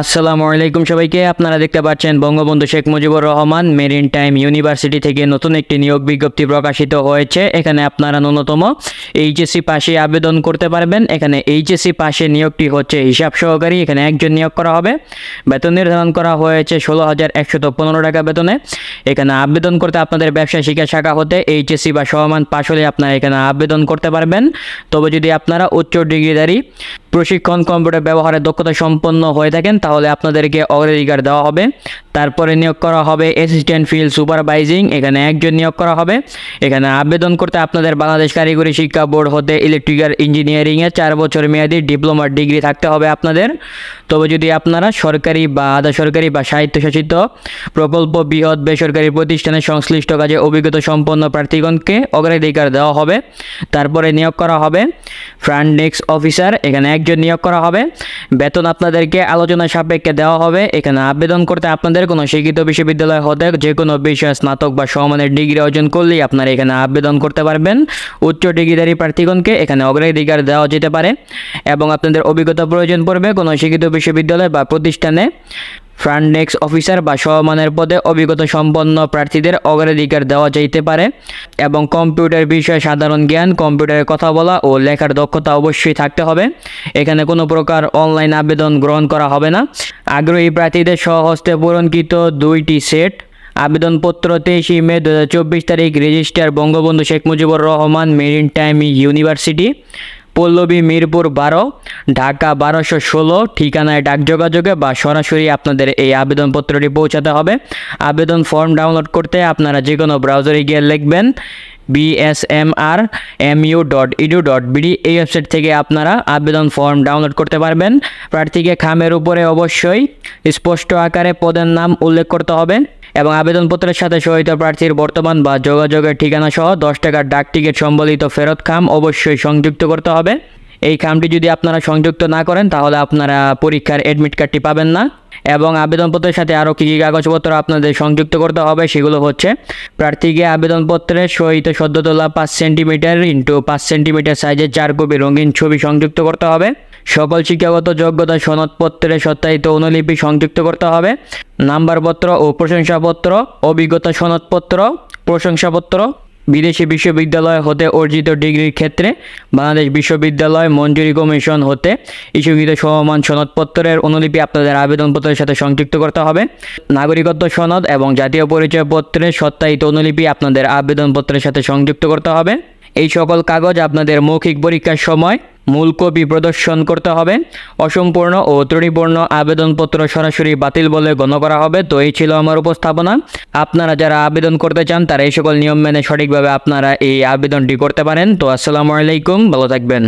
আসসালামু আলাইকুম সবাইকে। আপনারা দেখতে পাচ্ছেন Bangabandhu Sheikh Mujibur Rahman maritime university থেকে নতুন একটি নিয়োগ বিজ্ঞপ্তি প্রকাশিত হয়েছে। এখানে আপনারা ন্যূনতম এইচএসসি পাশে আবেদন করতে পারবেন। এখানে এইচএসসি পাশে নিয়োগটি হচ্ছে হিসাব সহকারী। এখানে একজন নিয়োগ করা হবে। বেতন নির্ধারণ করা হয়েছে ষোলো হাজার একশত পনেরো টাকা বেতনে। এখানে আবেদন করতে আপনাদের ব্যবসা শিক্ষা শাখা হতে এইচএসসি বা সমান পাশ হলে আপনারা এখানে আবেদন করতে পারবেন। তবে যদি আপনারা উচ্চ ডিগ্রিধারী প্রশিক্ষণ কম্পিউটার ব্যবহারে দক্ষতা সম্পন্ন হয়ে থাকেন, তাহলে আপনাদেরকে অগ্রাধিকার দেওয়া হবে। তারপরে নিয়োগ করা হবে অ্যাসিস্ট্যান্ট ফিল্ড সুপারভাইজিং এখানে একজন নিয়োগ করা হবে। এখানে আবেদন করতে আপনাদের বাংলাদেশ কারিগরি শিক্ষা বোর্ড হতে ইলেকট্রিক্যাল ইঞ্জিনিয়ারিংয়ে চার বছর মেয়াদী ডিপ্লোমার ডিগ্রি থাকতে হবে আপনাদের। তবে যদি আপনারা সরকারি বা আধা সরকারি বা স্বায়ত্তশাসিত প্রকল্প, বৃহৎ বেসরকারি প্রতিষ্ঠানের সংশ্লিষ্ট কাজে অভিজ্ঞতা সম্পন্ন প্রার্থীগণকে অগ্রাধিকার দেওয়া হবে। তারপরে নিয়োগ করা হবে। ফ্রন্ট ডেস্ক অফিসার এখানে একজন নিয়োগ করা হবে। বেতন আপনাদেরকে আলোচনা সাপেক্ষে দেওয়া হবে। এখানে আবেদন করতে আপনাদের কোনো শিক্ষিত বিশ্ববিদ্যালয় হতে যে কোনো বিষয়ে স্নাতক বা সমানের ডিগ্রি অর্জন করলেই আপনারা এখানে আবেদন করতে পারবেন। উচ্চ ডিগ্রিধারী প্রার্থীগণকে এখানে অগ্রাধিকার দেওয়া যেতে পারে। এবং আপনাদের অভিজ্ঞতা প্রয়োজন পড়বে কোনো শিক্ষিত বিশ্ববিদ্যালয় বা প্রতিষ্ঠানে। ফ্রন্ট অফিসার বা সমানের পদে অভিজ্ঞতা সম্পন্ন প্রার্থীদের অগ্রাধিকার দেওয়া যাইতে পারে এবং কম্পিউটার বিষয়ে সাধারণ জ্ঞান, কম্পিউটারে কথা বলা ও লেখার দক্ষতা অবশ্যই থাকতে হবে। এখানে কোনো প্রকার অনলাইন আবেদন গ্রহণ করা হবে না। আগ্রহী প্রার্থীদের স্বহস্তে পূরণকৃত দুইটি সেট। আবেদনপত্র তেইশে মে দু হাজার চব্বিশ তারিখ, registrar Bangabandhu Sheikh Mujibur Rahman, maritime university. Pallabi Mirpur বারো, ঢাকা বারোশো ষোলো, ঠিকানায় ডাক যোগাযোগে বা সরাসরি আপনাদের এই আবেদনপত্রটি পৌঁছাতে হবে। আবেদন ফর্ম ডাউনলোড করতে আপনারা যে কোনো ব্রাউজারে গিয়ে লিখবেন BSMR MU dot edu dot BD এই ওয়েবসাইট থেকে আপনারা আবেদন ফর্ম ডাউনলোড করতে পারবেন। প্রার্থীকে খামের উপরে অবশ্যই স্পষ্ট আকারে পদের নাম উল্লেখ করতে হবে। এবং আবেদনপত্রের সাথে সহিত প্রার্থীর বর্তমান বা যোগাযোগের ঠিকানা সহ দশ টাকার ডাক টিকিট সম্বলিত ফেরত খাম অবশ্যই সংযুক্ত করতে হবে। এই খামটি যদি আপনারা সংযুক্ত না করেন, তাহলে আপনারা পরীক্ষার অ্যাডমিট কার্ডটি পাবেন না এবং আবেদনপত্রের সাথে আরও কী কী কাগজপত্র আপনাদের সংযুক্ত করতে হবে সেগুলো হচ্ছে প্রার্থীকে আবেদনপত্রের সহিত সদ্য তোলা পাঁচ সেন্টিমিটার ইন্টু পাঁচ সেন্টিমিটার সাইজের চার কপি রঙিন ছবি সংযুক্ত করতে হবে। সকল শিক্ষাগত যোগ্যতা সনদপত্রে সত্যায়িত অনুলিপি সংযুক্ত করতে হবে। নাম্বারপত্র ও প্রশংসাপত্র, অভিজ্ঞতা সনদপত্র, প্রশংসাপত্র, বিদেশি বিশ্ববিদ্যালয় হতে অর্জিত ডিগ্রির ক্ষেত্রে, বাংলাদেশ বিশ্ববিদ্যালয় মঞ্জুরি কমিশন হতে ইস্যুকৃত সমমান সনদপত্রের অনুলিপি আপনাদের আবেদনপত্রের সাথে সংযুক্ত করতে হবে। নাগরিকত্ব সনদ এবং জাতীয় পরিচয়পত্রের সত্যায়িত অনুলিপি আপনাদের আবেদনপত্রের সাথে সংযুক্ত করতে হবে। এই সকল কাগজ আপনাদের মৌখিক পরীক্ষার সময় মূল কপি প্রদর্শন করতে হবে। অসম্পূর্ণ ও ত্রুটিপূর্ণ আবেদনপত্র সরাসরি বাতিল বলে গণ্য করা হবে। তো এই ছিল আমার উপস্থাপনা। আপনারা যারা আবেদন করতে চান, তারা এই সকল নিয়ম মেনে সঠিকভাবে আপনারা এই আবেদনটি করতে পারেন। তো আসসালামু আলাইকুম, ভালো থাকবেন।